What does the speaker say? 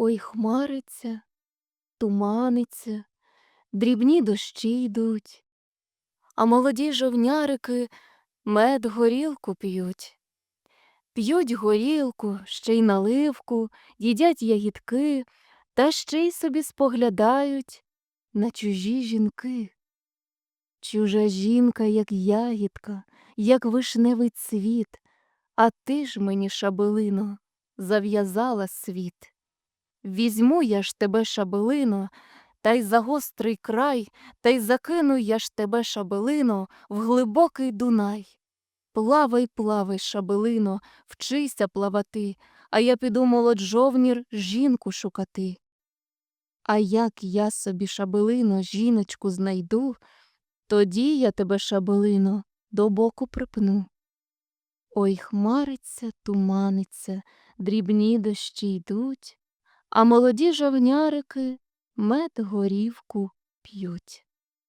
Ой, хмариться, туманиться, дрібні дощі йдуть, а молоді жовнярики мед горілку п'ють. П'ють горілку, ще й наливку, їдять ягідки, та ще й собі споглядають на чужі жінки. Чужа жінка, як ягідка, як вишневий цвіт, а ти ж мені, шабелино, зав'язала світ. Візьму я ж тебе, шабелино, та й за гострий край, та й закину я ж тебе, шабелино, в глибокий Дунай. Плавай, плавай, шабелино, вчися плавати, а я піду молодь жовнір жінку шукати. А як я собі, шабелино, жіночку знайду, тоді я тебе, шабелино, до боку припну. Ой, хмариться, туманиться, дрібні дощі йдуть, а молоді жовнярики мед горівку п'ють.